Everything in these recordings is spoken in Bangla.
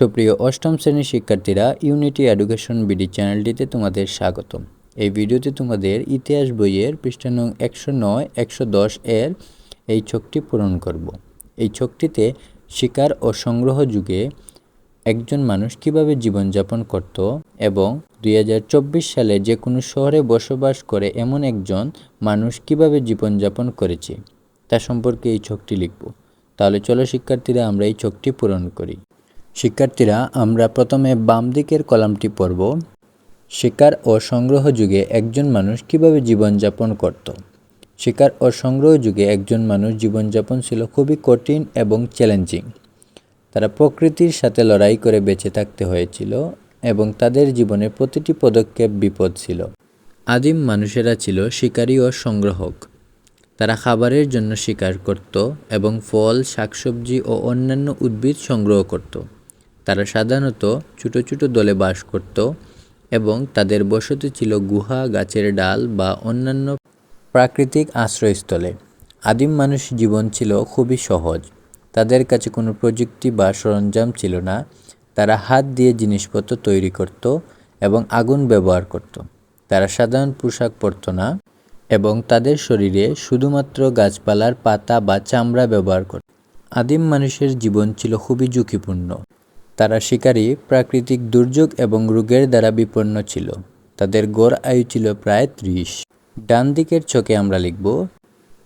সুপ্রিয় অষ্টম শ্রেণির শিক্ষার্থীরা ইউনিটি এডুকেশন বিডি চ্যানেলটিতে তোমাদের স্বাগতম। এই ভিডিওতে তোমাদের ইতিহাস বইয়ের পৃষ্ঠা নং একশো নয়, একশো দশ এর এই ছকটি পূরণ করব। এই ছকটিতে শিকার ও সংগ্রহ যুগে একজন মানুষ কীভাবে জীবনযাপন করত এবং দুই হাজার চব্বিশ সালে যে কোনো শহরে বসবাস করে এমন একজন মানুষ কীভাবে জীবনযাপন করেছে, তা সম্পর্কে এই ছকটি লিখব। তাহলে চলো শিক্ষার্থীরা, আমরা এই ছকটি পূরণ করি। শিক্ষার্থীরা, আমরা প্রথমে বাম দিকের কলামটি পড়ব। শিকার ও সংগ্রহ যুগে একজন মানুষ কীভাবে জীবনযাপন করত? শিকার ও সংগ্রহ যুগে একজন মানুষ জীবনযাপন ছিল খুবই কঠিন এবং চ্যালেঞ্জিং তারা প্রকৃতির সাথে লড়াই করে বেঁচে থাকতে হয়েছিল এবং তাদের জীবনে প্রতিটি পদক্ষেপ বিপদ ছিল। আদিম মানুষেরা ছিল শিকারী ও সংগ্রহক। তারা খাবারের জন্য শিকার করত এবং ফল, শাকসবজি ও অন্যান্য উদ্ভিদ সংগ্রহ করত। তারা সাধারণত ছোট ছোট দলে বাস করত এবং তাদের বসতি ছিল গুহা, গাছের ডাল বা অন্যান্য প্রাকৃতিক আশ্রয়স্থলে। আদিম মানুষ জীবন ছিল খুবই সহজ। তাদের কাছে কোনো প্রযুক্তি বা সরঞ্জাম ছিল না। তারা হাত দিয়ে জিনিসপত্র তৈরি করত এবং আগুন ব্যবহার করত। তারা সাধারণ পোশাক পরত না এবং তাদের শরীরে শুধুমাত্র গাছপালার পাতা বা চামড়া ব্যবহার করত। আদিম মানুষের জীবন ছিল খুবই ঝুঁকিপূর্ণ। তারা শিকারী, প্রাকৃতিক দুর্যোগ এবং রোগের দ্বারা বিপন্ন ছিল। তাদের গড় আয়ু ছিল প্রায় ত্রিশ। ডান দিকের চোখে আমরা লিখব,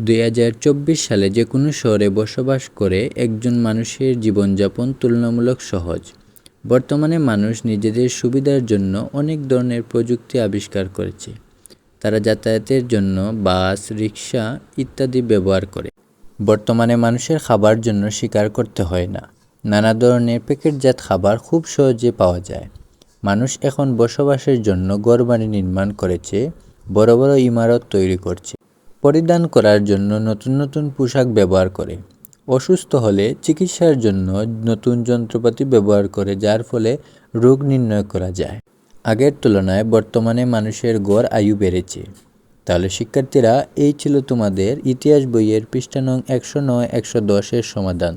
দুই হাজার চব্বিশ সালে যে কোনো শহরে বসবাস করে একজন মানুষের জীবনযাপন তুলনামূলক সহজ। বর্তমানে মানুষ নিজেদের সুবিধার জন্য অনেক ধরনের প্রযুক্তি আবিষ্কার করেছে। তারা যাতায়াতের জন্য বাস, রিক্সা ইত্যাদি ব্যবহার করে। বর্তমানে মানুষের খাবার জন্য শিকার করতে হয় না। নানা ধরনের প্যাকেটজাত খাবার খুব সহজে পাওয়া যায়। মানুষ এখন বসবাসের জন্য ঘরবাড়ি নির্মাণ করেছে, বড় বড় ইমারত তৈরি করছে। পরিধান করার জন্য নতুন নতুন পোশাক ব্যবহার করে। অসুস্থ হলে চিকিৎসার জন্য নতুন যন্ত্রপাতি ব্যবহার করে, যার ফলে রোগ নির্ণয় করা যায়। আগের তুলনায় বর্তমানে মানুষের গড় আয়ু বেড়েছে। তাহলে শিক্ষার্থীরা, এই ছিল তোমাদের ইতিহাস বইয়ের পৃষ্ঠা নং একশো নয় একশো দশের সমাধান।